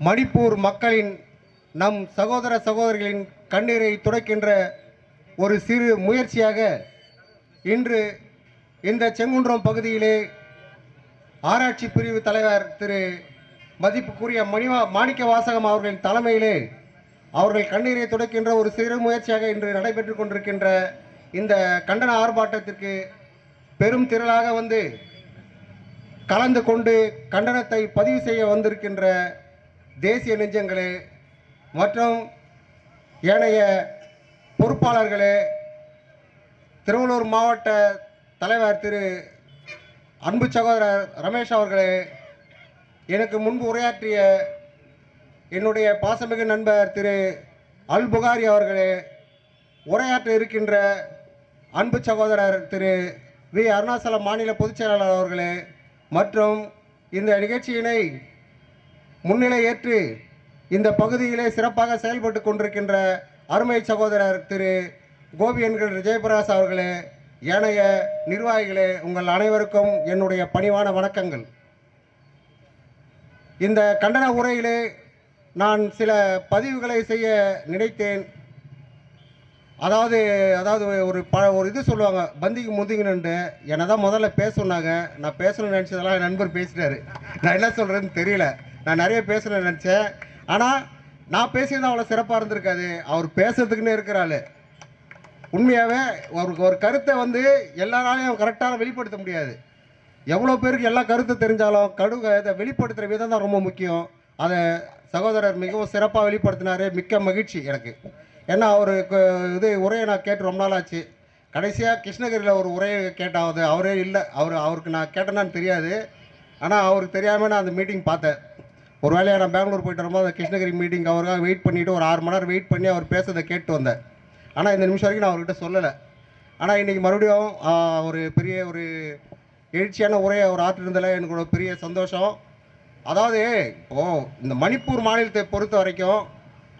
மணிப்பூர் மக்களின் நம் சகோதர சகோதரிகளின் கண்ணீரை துடைக்கின்ற ஒரு சிறு முயற்சியாக இன்று இந்த செங்குன்றம் பகுதியிலே ஆராய்ச்சி பிரிவு தலைவர் திரு மதிப்புக்குரிய மணிவா மாணிக்க வாசகம் அவர்களின் தலைமையிலே அவர்கள் கண்ணீரை துடைக்கின்ற ஒரு சிறு முயற்சியாக இன்று நடைபெற்று கொண்டிருக்கின்ற இந்த கண்டன ஆர்ப்பாட்டத்திற்கு பெரும் திரளாக வந்து கலந்து கொண்டு கண்டனத்தை பதிவு செய்ய வந்திருக்கின்ற தேசிய நெஞ்சங்களே மற்றும் ஏனைய பொறுப்பாளர்களே திருவள்ளூர் மாவட்ட தலைவர் திரு அன்பு சகோதரர் ரமேஷ் அவர்களே எனக்கு முன்பு உரையாற்றிய என்னுடைய பாசமிகு நண்பர் திரு அல் புகாரி அவர்களே உரையாற்ற இருக்கின்ற அன்பு சகோதரர் திரு வி. அருணாச்சலம் மாநில பொதுச் செயலாளர் அவர்களே மற்றும் இந்த நிகழ்ச்சியினை முன்னிலை ஏற்று இந்த பகுதியிலே சிறப்பாக செயல்பட்டு கொண்டிருக்கின்ற அருமை சகோதரர் திரு கோபி என்கிற ஜெயபிரகாஷ் அவர்களே ஏனைய நிர்வாகிகளே உங்கள் அனைவருக்கும் என்னுடைய பணிவான வணக்கங்கள். இந்த கண்டன உரையிலே நான் சில பதிவுகளை செய்ய நினைத்தேன். அதாவது அதாவது ஒரு ப ஒரு இது சொல்லுவாங்க பந்திக்கு முந்திங்கன்னு என்னை தான் முதல்ல பேச சொன்னாங்க நான் பேசணும்னு நினச்சதெல்லாம் என் நண்பர் பேசிட்டாரு. நான் என்ன சொல்கிறேன்னு தெரியல. நான் நிறைய பேசணும்னு நினச்சேன். ஆனால் நான் பேசியது அவ்வளோ சிறப்பாக இருந்திருக்காது. அவர் பேசுறதுக்குன்னு இருக்கிறாள் உண்மையாகவே அவருக்கு ஒரு கருத்தை வந்து எல்லாராலையும் கரெக்டாக வெளிப்படுத்த முடியாது. எவ்வளோ பேருக்கு எல்லா கருத்து தெரிஞ்சாலும் கடுக இதை வெளிப்படுத்துகிற விதம் தான் ரொம்ப முக்கியம். அதை சகோதரர் மிகவும் சிறப்பாக வெளிப்படுத்தினார். மிக்க மகிழ்ச்சி எனக்கு. ஏன்னா அவர் இது உரையை நான் கேட்டு ரொம்ப நாள் ஆச்சு. கடைசியாக கிருஷ்ணகிரியில் ஒரு உரையை கேட்டாவது அவரே இல்லை. அவர் அவருக்கு நான் கேட்டேனான்னு தெரியாது. ஆனால் அவருக்கு தெரியாமல் நான் அந்த மீட்டிங் பார்த்தேன். ஒரு வேலையை நான் பெங்களூர் போயிட்டு வரும்போது அந்த கிருஷ்ணகிரி மீட்டிங் அவருக்காக வெயிட் பண்ணிவிட்டு ஒரு ஆறு மணி நேரம் வெயிட் பண்ணி அவர் பேசுறதை கேட்டு வந்தேன். ஆனால் இந்த நிமிஷம் வரைக்கும் நான் அவர்கிட்ட சொல்லலை. ஆனால் இன்றைக்கி மறுபடியும் ஒரு பெரிய ஒரு எழுச்சியான உரையை அவர் ஆற்றிருந்ததில் எனக்கு ஒரு பெரிய சந்தோஷம். அதாவது ஓ இந்த மணிப்பூர் மாநிலத்தை பொறுத்த வரைக்கும்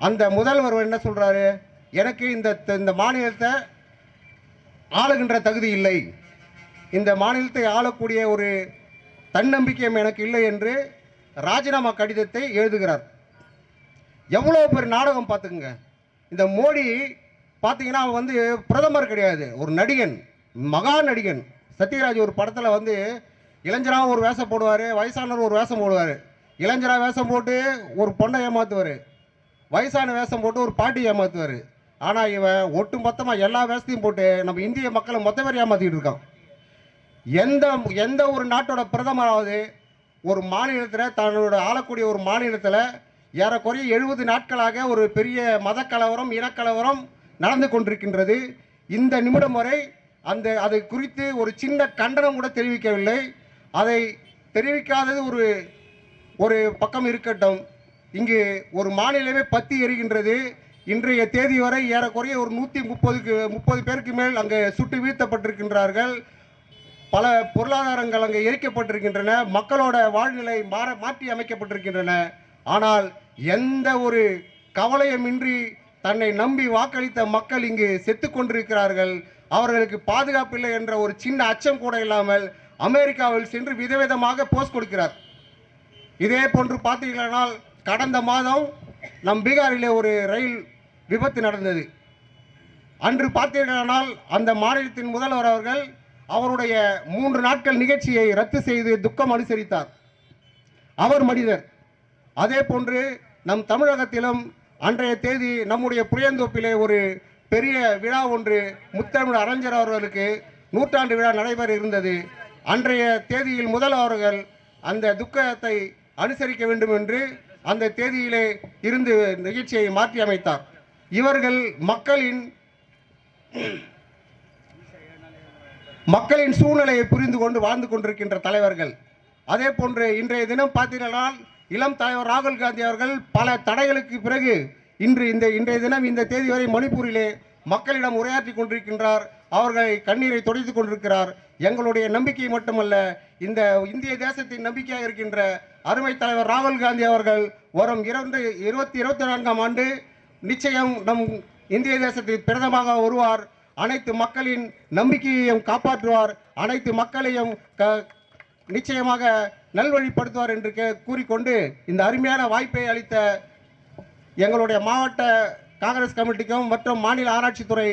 அந்த முதல்வர் என்ன சொல்கிறாரு எனக்கு இந்த இந்த மாநிலத்தை ஆளுகின்ற தகுதி இல்லை. இந்த மாநிலத்தை ஆளக்கூடிய ஒரு தன்னம்பிக்கையும் எனக்கு இல்லை என்று ராஜினாமா கடிதத்தை எழுதுகிறார். எவ்வளோ பெரிய நாடகம் பார்த்துக்குங்க. இந்த மோடி பார்த்தீங்கன்னா அவன் வந்து பிரதமர் கிடையாது ஒரு நடிகன் மகா நடிகன். சத்யராஜ் ஒரு படத்தில் வந்து இளைஞராக ஒரு வேஷம் போடுவார் வயசானவர் ஒரு வேஷம் போடுவார். இளைஞராக வேஷம் போட்டு ஒரு பொண்ணை ஏமாற்றுவார் வயசான வேஷம் போட்டு ஒரு பாட்டி ஏமாற்றுவார் ஆனால் இவன் ஒட்டு மொத்தமாக எல்லா வேஷத்தையும் போட்டு நம்ம இந்திய மக்களை மொத்த பேர் ஏமாற்றிக்கிட்டு இருக்கான். எந்த எந்த ஒரு நாட்டோட பிரதமராவது ஒரு மாநிலத்தில் தன்னோட ஆளக்கூடிய ஒரு மாநிலத்தில் ஏறக்குறைய எழுபது நாட்களாக ஒரு பெரிய மத கலவரம் இனக்கலவரம் நடந்து கொண்டிருக்கின்றது. இந்த நிமிடம் வரை அந்த அதை குறித்து ஒரு சின்ன கண்டனம் கூட தெரிவிக்கவில்லை. அதை தெரிவிக்காதது ஒரு ஒரு பக்கம் இருக்கட்டும். இங்கு ஒரு மாநிலமே பத்தி எரிகின்றது. இன்றைய தேதி வரை ஏறக்குறைய ஒரு நூற்றி முப்பதுக்கு முப்பது பேருக்கு மேல் அங்கே சுட்டு வீழ்த்தப்பட்டிருக்கின்றார்கள். பல பொருளாதாரங்கள் அங்கே எரிக்கப்பட்டிருக்கின்றன மக்களோட வாழ்நிலை மாற மாற்றி அமைக்கப்பட்டிருக்கின்றன. ஆனால் எந்த ஒரு கவலையுமின்றி தன்னை நம்பி வாக்களித்த மக்கள் இங்கு செத்து கொண்டிருக்கிறார்கள். அவர்களுக்கு பாதுகாப்பில்லை என்ற ஒரு சின்ன அச்சம் கூட இல்லாமல் அமெரிக்காவில் சென்று விதவிதமாக போஸ்ட் கொடுக்கிறார். இதே போன்று பார்த்தீர்களானால் கடந்த மாதம் நம் பீகாரிலே ஒரு ரயில் விபத்து நடந்தது. அன்று பார்த்தீர்களானால் அந்த மாநிலத்தின் முதல்வர் அவர்கள் அவருடைய மூன்று நாட்கள் நிகழ்ச்சியை ரத்து செய்து துக்கம் அனுசரித்தார். அவர் மனிதர். அதே போன்று நம் தமிழகத்திலும் அன்றைய தேதி நம்முடைய புளியந்தோப்பிலே ஒரு பெரிய விழா ஒன்று முத்தமிழ் அறிஞர் அவர்களுக்கு நூற்றாண்டு விழா நடைபெற இருந்தது. அன்றைய தேதியில் முதல் அவர்கள் அந்த துக்கத்தை அனுசரிக்க வேண்டும் என்று அந்த தேதியிலே இருந்து நிகழ்ச்சியை மாற்றி அமைத்தார். இவர்கள் மக்களின் மக்களின் சூழ்நிலையை புரிந்து கொண்டு வாழ்ந்து கொண்டிருக்கின்ற தலைவர்கள். அதே போன்று இன்றைய தினம் பார்த்தீங்கன்னா இளம் தலைவர் ராகுல் காந்தி அவர்கள் பல தடைகளுக்கு பிறகு இன்று இந்த இன்றைய தினம் இந்த தேதி வரை மணிப்பூரிலே மக்களிடம் உரையாற்றி கொண்டிருக்கின்றார். அவர்களை கண்ணீரை தொடைத்து கொண்டிருக்கிறார். எங்களுடைய நம்பிக்கை மட்டுமல்ல இந்த இந்திய தேசத்தின் நம்பிக்கையாக இருக்கின்ற அருமை தலைவர் ராகுல் காந்தி அவர்கள் வரும் இரண்டு இருபத்தி இருபத்தி நான்காம் ஆண்டு நிச்சயம் நம் இந்திய தேசத்தில் பிரதமாக வருவார். அனைத்து மக்களின் நம்பிக்கையையும் காப்பாற்றுவார் அனைத்து மக்களையும் க நிச்சயமாக நல்வழிப்படுத்துவார் என்று கே கூறிக்கொண்டு இந்த அருமையான வாய்ப்பை அளித்த எங்களுடைய மாவட்ட காங்கிரஸ் கமிட்டிக்கும் மற்றும் மாநில ஆராய்ச்சித்துறை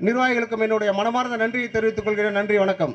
நிர்வாகிகளுக்கும் என்னுடைய மனமார்ந்த நன்றியை தெரிவித்துக் கொள்கிறேன். நன்றி வணக்கம்.